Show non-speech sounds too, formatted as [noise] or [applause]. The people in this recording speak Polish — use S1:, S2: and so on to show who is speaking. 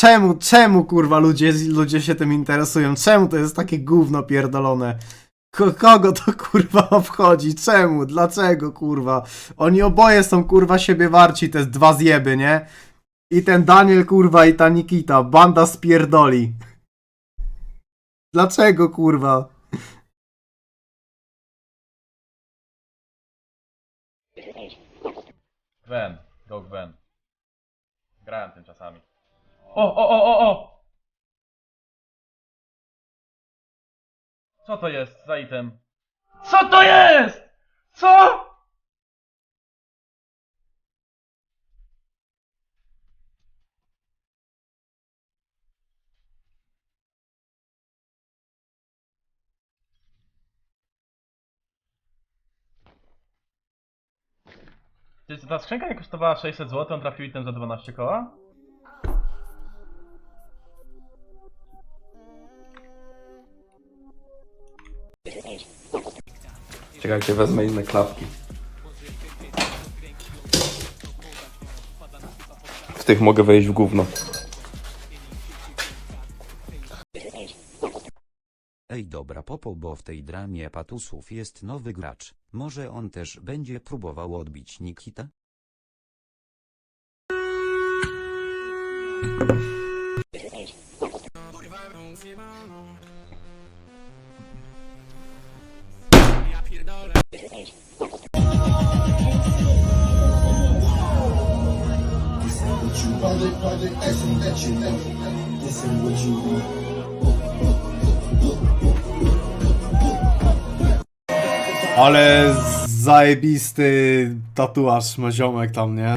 S1: Czemu, czemu kurwa ludzie, ludzie się tym interesują? Czemu to jest takie gówno pierdolone? Ko kogo to [laughs] kurwa obchodzi? Czemu? Dlaczego kurwa? Oni oboje są kurwa siebie warci, te dwa zjeby, nie? I ten Daniel kurwa i ta Nikita, banda spierdoli. [laughs] Dlaczego kurwa?
S2: Gwen, go Gwen. Grałem tym czasami. O, o, o, o, o! Co to jest za item? Co to jest? Co? Czy ta skrzynka nie kosztowała 600 zł, on trafił item za 12 koła?
S3: Czekajcie, wezmę inne klapki. W tych mogę wejść w gówno.
S4: Ej dobra popo, bo w tej dramie patusów jest nowy gracz. Może on też będzie próbował odbić Nikita?
S1: Ale zajebisty tatuaż ma ziomek tam, nie?